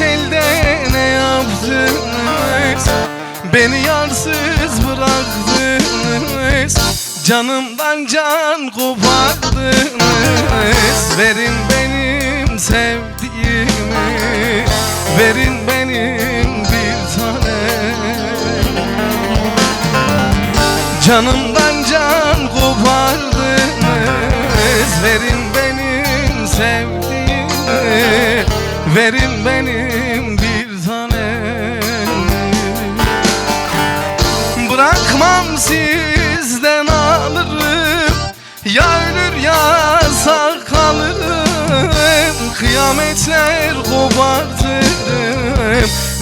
elde ne yaptınız? Beni yarsız bıraktınız. Canımdan can kopardınız. Verin benim sevdiğimi. Verin benim bir tane. Canımdan can kopardınız. Verin benim sevdiğimi. Verin benim Kıyametler kopartırım.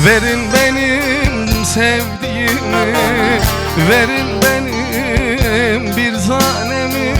Verin benim sevdiğimi Verin benim bir tanemi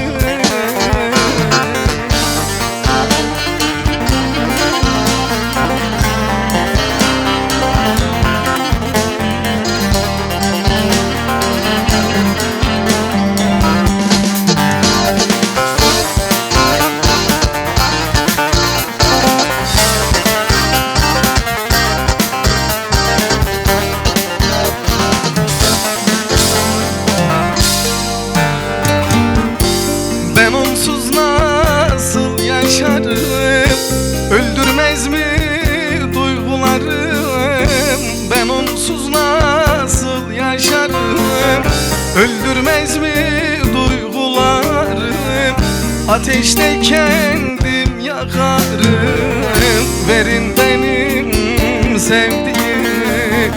Ateşte kendim yakarım. Verin benim sevdiğimi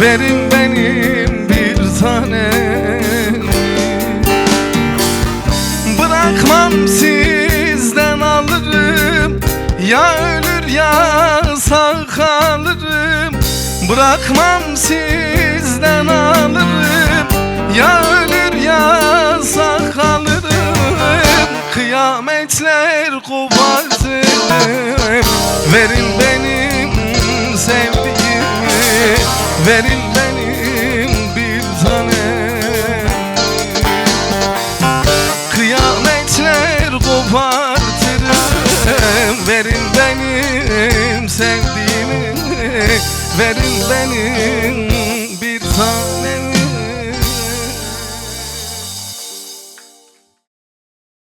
Verin benim bir tanem. Bırakmam sizden alırım. Ya ölür ya sağ kalırım. Bırakmam sizden Verin benim sevdiğimi Verin benim bir tanem Kıyametler kopartırım. Verin benim sevdiğimi Verin benim tane